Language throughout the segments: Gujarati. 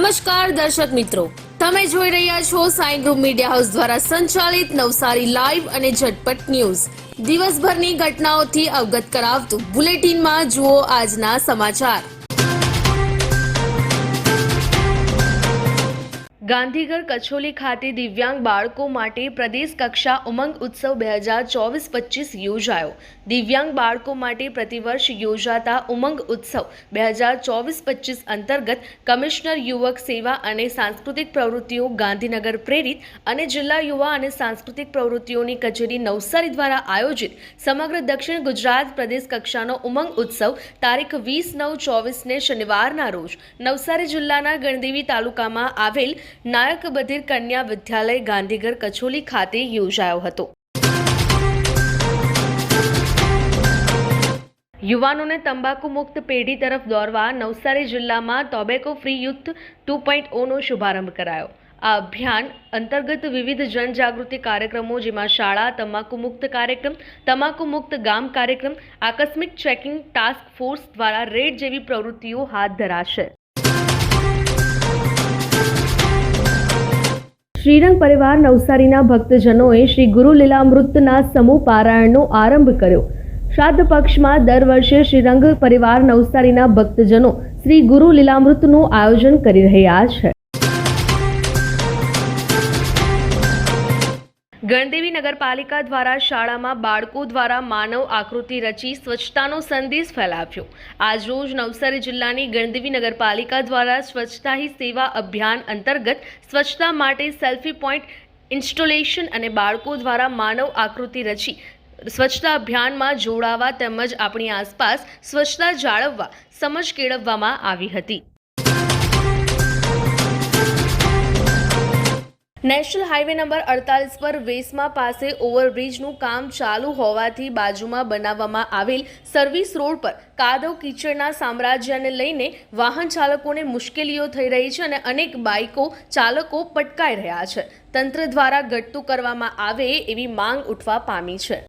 નમસ્કાર દર્શક મિત્રો. તમે જોઈ રહ્યા છો સાઈ ગ્રુપ મીડિયા હાઉસ દ્વારા સંચાલિત નવસારી લાઈવ અને ઝટપટ ન્યૂઝ. દિવસભરની ઘટનાઓથી અવગત કરાવતું બુલેટિનમાં જુઓ આજના સમાચાર. ગાંધીગર કચોલી ખાતે દિવ્યાંગ બાળકો માટે પ્રદેશ કક્ષા ઉમંગ ઉત્સવ બે હજાર ચોવીસ પચીસ યોજાયો. દિવ્યાંગ બાળકો માટે પ્રતિવર્ષ યોજાતા ઉમંગ ઉત્સવ બે હજાર ચોવીસ પચીસ અંતર્ગત કમિશનર યુવક સેવા અને સાંસ્કૃતિક પ્રવૃત્તિઓ ગાંધીનગર પ્રેરિત અને જિલ્લા યુવા અને સાંસ્કૃતિક પ્રવૃત્તિઓની કચેરી નવસારી દ્વારા આયોજિત સમગ્ર દક્ષિણ ગુજરાત પ્રદેશ કક્ષાનો ઉમંગ ઉત્સવ તારીખ વીસ નવ ચોવીસને શનિવારના રોજ નવસારી જિલ્લાના ગણદેવી તાલુકામાં આવેલ નાયક બધિર કન્યા વિદ્યાલય ગાંધીગર કચોલી ખાતે યોજાયો હતો. યુવાનોને તંબાકુ મુક્ત પેઢી તરફ દોરવા નવસારી જિલ્લામાં tobacco free youth two point ઓનો શુભારંભ કરાયો. આ અભિયાન અંતર્ગત વિવિધ જનજાગૃતિ કાર્યક્રમો જેમાં શાળા, તમાકુ મુક્ત કાર્યક્રમ, તમાકુ મુક્ત ગામ કાર્યક્રમ, આકસ્મિક ચેકિંગ ટાસ્ક ફોર્સ દ્વારા રેડ જેવી પ્રવૃત્તિઓ હાથ ધરાશે. શ્રીરંગ પરિવાર નવસારીના ભક્તજનોએ શ્રી ગુરુ લીલામૃતના સમૂહ પારાયણનો આરંભ કર્યો. શ્રાદ્ધ પક્ષમાં દર વર્ષે શ્રીરંગ પરિવાર નવસારીના ભક્તજનો શ્રી ગુરુ લીલામૃતનું આયોજન કરી રહ્યા છે. ગણદેવી નગરપાલિકા દ્વારા શાળામાં બાળકો દ્વારા માનવ આકૃતિ રચી સ્વચ્છતાનો સંદેશ ફેલાવ્યો. આજરોજ નવસારી જિલ્લાની ગણદેવી નગરપાલિકા દ્વારા સ્વચ્છતા હી સેવા અભિયાન અંતર્ગત સ્વચ્છતા માટે સેલ્ફી પોઈન્ટ ઇન્સ્ટોલેશન અને બાળકો દ્વારા માનવ આકૃતિ રચી સ્વચ્છતા અભિયાનમાં જોડાવા તેમજ આપણી આસપાસ સ્વચ્છતા જાળવવા સમજ કેળવવામાં આવી હતી. નેશનલ હાઈવે નંબર અડતાલીસ પર વેસમા પાસે ઓવરબ્રિજનું કામ ચાલુ હોવાથી બાજુમાં બનાવવામાં આવેલ સર્વિસ રોડ પર કાદવ કીચડના સામ્રાજ્યને લઈને વાહન ચાલકોને મુશ્કેલીઓ થઈ રહી છે અને અનેક બાઇકો ચાલકો પટકાઈ રહ્યા છે. તંત્ર દ્વારા ઘટતું કરવામાં આવે એવી માંગ ઉઠવા પામી છે.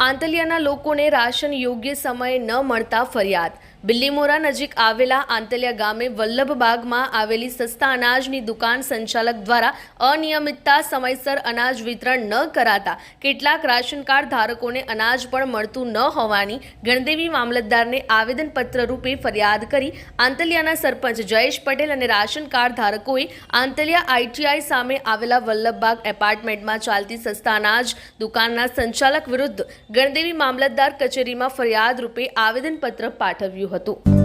આંતલિયાના લોકોને રાશન યોગ્ય સમયે ન મળતા ફરિયાદ. બિલ્લીમોરા નજીક આવેલા આંતલિયા ગામે વલ્લભબાગમાં આવેલી સસ્તા અનાજની દુકાન સંચાલક દ્વારા અનિયમિતતા, સમયસર અનાજ વિતરણ ન કરાતા કેટલાક રાશન કાર્ડ ધારકોને અનાજ પણ મળતું ન હોવાની ગણદેવી મામલતદારને આવેદનપત્ર રૂપે ફરિયાદ કરી આંતલિયાના સરપંચ જયેશ પટેલ અને રાશન કાર્ડ ધારકોએ આંતલિયા આઈટીઆઈ સામે આવેલા વલ્લભબાગ એપાર્ટમેન્ટમાં ચાલતી સસ્તા અનાજ દુકાનના સંચાલક વિરુદ્ધ ગણદેવી મામલતદાર કચેરીમાં ફરિયાદ રૂપે આવેદનપત્ર પાઠવ્યું હતું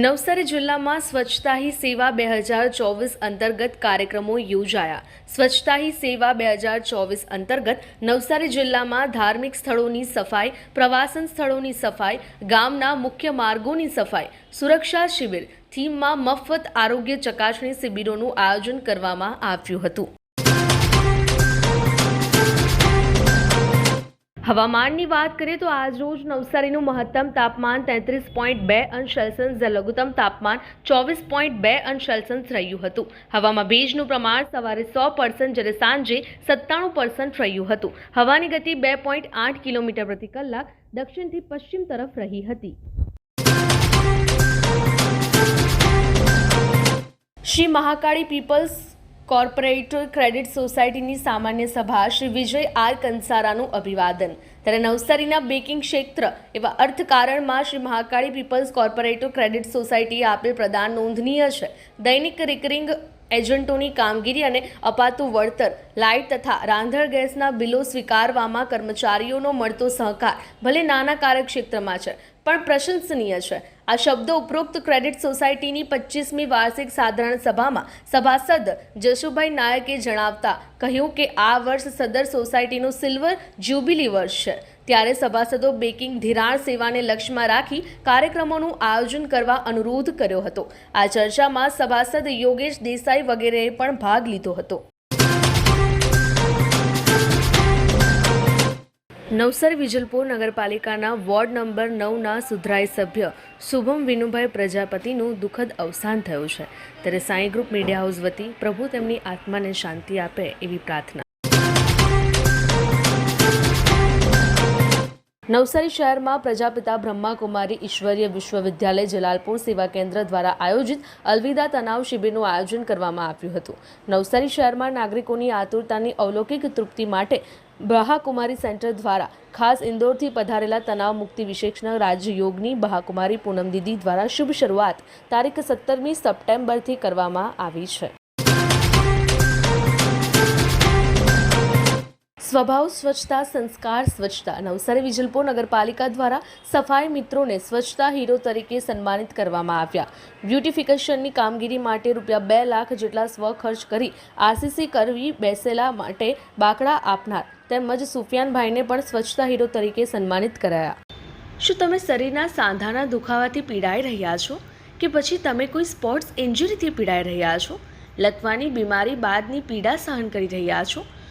નવસારી જિલ્લામાં સ્વચ્છતા હી સેવા બે હજાર ચોવીસ અંતર્ગત કાર્યક્રમો યોજાયા. સ્વચ્છતા હી સેવા બે હજાર ચોવીસ અંતર્ગત નવસારી જિલ્લામાં ધાર્મિક સ્થળોની સફાઈ, પ્રવાસન સ્થળોની સફાઈ, ગામના મુખ્ય માર્ગોની સફાઈ, સુરક્ષા શિબિર, થીમમાં મફત આરોગ્ય ચકાસણી શિબિરોનું આયોજન કરવામાં આવ્યું હતું. હવામાનની વાત કરીએ તો આજ રોજ નવસારીનું મહત્તમ તાપમાન તેત્રીસ પોઈન્ટ બે અંશ સેલ્સિયસ જે લઘુત્તમ તાપમાન ચોવીસ પોઈન્ટ બે અંશ સેલ્સિયસ રહ્યું હતું. હવામાં ભેજનું પ્રમાણ સવારે સો પર્સન્ટ જ્યારે સાંજે સત્તાણું પર્સન્ટ રહ્યું હતું. હવાની ગતિ બે પોઈન્ટ આઠ કિલોમીટર પ્રતિ કલાક દક્ષિણથી પશ્ચિમ તરફ રહી હતી. Shri Mahakali peoples corporate credit સોસાયટીની સામાન્ય સભા શ્રી વિજય આર કંસારાનું અભિવાદન. ત્યારે નવસારીના બેકિંગ ક્ષેત્ર એવા અર્થકારણમાં Shri Mahakali peoples corporate credit સોસાયટીએ આપેલ પ્રદાન નોંધનીય છે. દૈનિક રિકરિંગ એજન્ટોની કામગીરી અને અપાતું વળતર, લાઇટ તથા રાંધણ ગેસના બિલો સ્વીકારવામાં કર્મચારીઓનો મળતો સહકાર ભલે નાના કાર્યક્ષેત્રમાં છે, પણ પ્રશંસનીય છે. આ શબ્દો ઉપરોક્ત ક્રેડિટ સોસાયટીની પચીસમી વાર્ષિક સાધારણ સભામાં સભાસદ જશુભાઈ નાયકે જણાવતા કહ્યું કે આ વર્ષ સદર સોસાયટીનું સિલ્વર જ્યુબિલી વર્ષ છે. ત્યારે સભાસદો બેકિંગ ધિરાણ સેવાને લક્ષ્યમાં રાખી કાર્યક્રમોનું આયોજન કરવા અનુરોધ કર્યો હતો. આ ચર્ચામાં સભાસદ યોગેશ દેસાઈ વગેરેએ પણ ભાગ લીધો હતો. નવસારી વિજલપુર નગરપાલિકાના વોર્ડ નંબર નવના સુધરાઈ સભ્ય શુભમ વિનુભાઈ પ્રજાપતિનું દુઃખદ અવસાન થયું છે. ત્યારે સાંઈ ગ્રુપ મીડિયા હાઉસ વતી પ્રભુ તેમની આત્માને શાંતિ આપે એવી પ્રાર્થના. નવસારી શહેરમાં પ્રજાપિતા બ્રહ્માકુમારી ઈશ્વરીય વિશ્વવિદ્યાલય જલાલપુર સેવા કેન્દ્ર દ્વારા આયોજિત અલવિદા તનાવ શિબિરનું આયોજન કરવામાં આવ્યું હતું. નવસારી શહેરમાં નાગરિકોની આતુરતાની અવલૌકિક તૃપ્તિ માટે બ્રહ્માકુમારી સેન્ટર દ્વારા ખાસ ઇન્દોરથી પધારેલા તણાવ મુક્તિ વિશેષના રાજયોગની બહાકુમારી પૂનમ દીદી દ્વારા શુભ શરૂઆત તારીખ સત્તરમી સપ્ટેમ્બરથી કરવામાં આવી છે. સ્વભાવ, સ્વચ્છતા, સંસ્કાર, સ્વચ્છતા નવસારી વિજલપોર નગરપાલિકા દ્વારા સફાઈ મિત્રોને સ્વચ્છતા હીરો તરીકે સન્માનિત કરવામાં આવ્યા. બ્યુટિફિકેશનની કામગીરી માટે રૂપિયા બે લાખ જેટલા સ્વખર્ચ કરી આરસીસી કરવી બેસેલા માટે બાકડા આપનાર તેમજ સુફિયાનભાઈને પણ સ્વચ્છતા હીરો તરીકે સન્માનિત કરાયા. શું તમે શરીરના સાંધાના દુખાવાથી પીડાઈ રહ્યા છો? કે પછી તમે કોઈ સ્પોર્ટ્સ ઇન્જરીથી પીડાઈ રહ્યા છો? લકવાની બીમારી બાદની પીડા સહન કરી રહ્યા છો?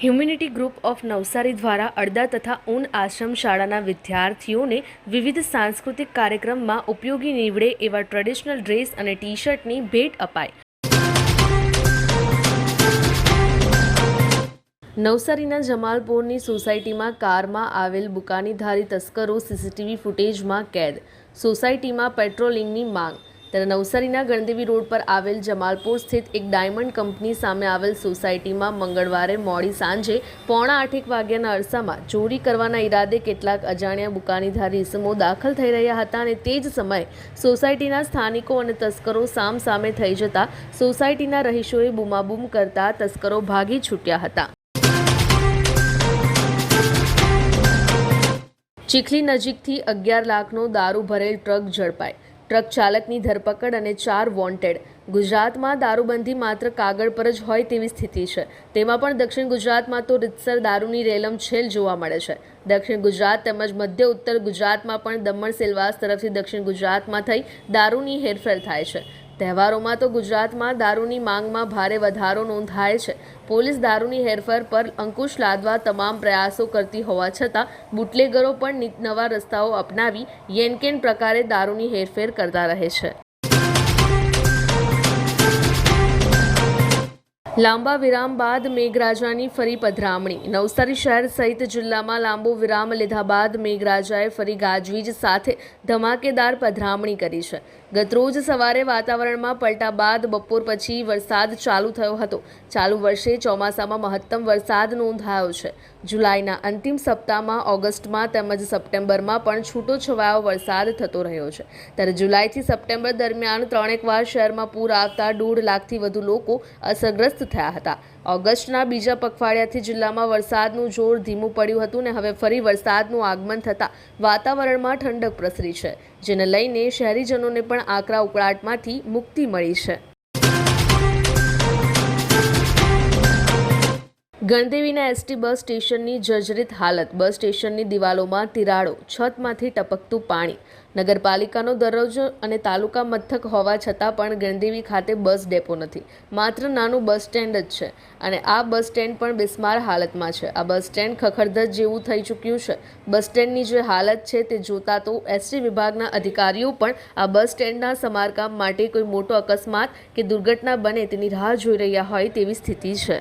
Humanity group of Navsari દ્વારા અડદા તથા ઊન આશ્રમ શાળાના વિદ્યાર્થીઓને વિવિધ સાંસ્કૃતિક કાર્યક્રમમાં ઉપયોગી નીવડે એવા ટ્રેડિશનલ ડ્રેસ અને ટી શર્ટની ભેટ અપાઈ. નવસારીના જમાલપુરની સોસાયટીમાં કારમાં આવેલ બુકાનીધારી તસ્કરો સીસીટીવી ફૂટેજમાં કેદ. સોસાયટીમાં પેટ્રોલિંગની માંગ. ત્યારે નવસારીના ગણદેવી રોડ પર આવેલ જમાલપુર સ્થિત એક ડાયમંડ કંપની સામે આવેલ સોસાયટીમાં મંગળવારે મોડી સાંજે પોણા આઠેક વાગ્યાના અરસામાં ચોરી કરવાના ઈરાદે કેટલાક અજાણ્યા બુકાનીધારી ઇસમો દાખલ થઈ રહ્યા હતા અને તે જ સમયે સોસાયટીના સ્થાનિકો અને તસ્કરો સામ સામે થઈ જતા સોસાયટીના રહીશોએ બૂમાબૂમ કરતા તસ્કરો ભાગી છૂટ્યા હતા. ચીખલી નજીકથી અગિયાર લાખનો દારૂ ભરેલ ટ્રક ઝડપાઈ ટ્રક ચાલકની ધરપકડ અને ચાર વોન્ટેડ. ગુજરાતમાં દારૂબંધી માત્ર કાગળ પર જ હોય તેવી સ્થિતિ છે. તેમાં પણ દક્ષિણ ગુજરાતમાં તો રીતસર દારૂની રેલમ છેલ જોવા મળે છે. દક્ષિણ ગુજરાત તેમજ મધ્ય ઉત્તર ગુજરાતમાં પણ દમણ સેલવાસ તરફથી દક્ષિણ ગુજરાતમાં થઈ દારૂની હેરફેર થાય છે. તહેવારોમાં તો ગુજરાતમાં દારૂની માંગમાં ભારે વધારો નોંધાય છે. પોલીસ દારૂની હેરફેર પર અંકુશ લાદવા તમામ પ્રયાસો કરતી હોવા છતાં બુટલેગરો પણ નવા રસ્તાઓ અપનાવી યેનકેન પ્રકારે દારૂની હેરફેર કરતા રહે છે. લાંબા વિરામ બાદ મેઘરાજાની ફરી પધરામણી. નવસારી શહેર સહિત જિલ્લામાં લાંબો વિરામ લીધા બાદ મેઘરાજાએ ફરી ગાજવીજ સાથે ધમાકેદાર પધરામણી કરી છે. ગતરોજ સવારે વાતાવરણમાં પલટા બાદ બપોર પછી વરસાદ ચાલુ થયો હતો. ચાલુ વર્ષે ચોમાસામાં મહત્તમ વરસાદ નોંધાયો છે. જુલાઈના અંતિમ સપ્તાહમાં ઓગસ્ટમાં તેમજ સપ્ટેમ્બરમાં પણ છૂટો છવાયો વરસાદ થતો રહ્યો છે. ત્યારે જુલાઈથી સપ્ટેમ્બર દરમિયાન ત્રણેક વાર શહેરમાં પૂર આવતા દોઢ લાખથી વધુ લોકો અસરગ્રસ્ત થયા હતા. ઓગસ્ટના બીજા પખવાડિયાથી જિલ્લામાં વરસાદનું જોર ધીમું પડ્યું હતું ને હવે ફરી વરસાદનું આગમન થતાં વાતાવરણમાં ઠંડક પ્રસરી છે. જેને લઈને શહેરીજનોને પણ આકરા ઉકળાટમાંથી મુક્તિ મળી છે. ગણદેવીના એસટી બસ સ્ટેશનની જર્જરિત હાલત. બસ સ્ટેશનની દિવાલોમાં તિરાડો, છતમાંથી ટપકતું પાણી નગરપાલિકાનો દરજ્જો અને તાલુકા મથક હોવા છતાં પણ ગણદેવી ખાતે બસ ડેપો નથી. માત્ર નાનું બસ સ્ટેન્ડ જ છે અને આ બસ સ્ટેન્ડ પણ બિસ્માર હાલતમાં છે. આ બસ સ્ટેન્ડ ખખડધજ જેવું થઈ ચૂક્યું છે. બસ સ્ટેન્ડની જે હાલત છે તે જોતા તો એસટી વિભાગના અધિકારીઓ પણ આ બસ સ્ટેન્ડના સમારકામ માટે કોઈ મોટો અકસ્માત કે દુર્ઘટના બને તેની રાહ જોઈ રહ્યા હોય તેવી સ્થિતિ છે.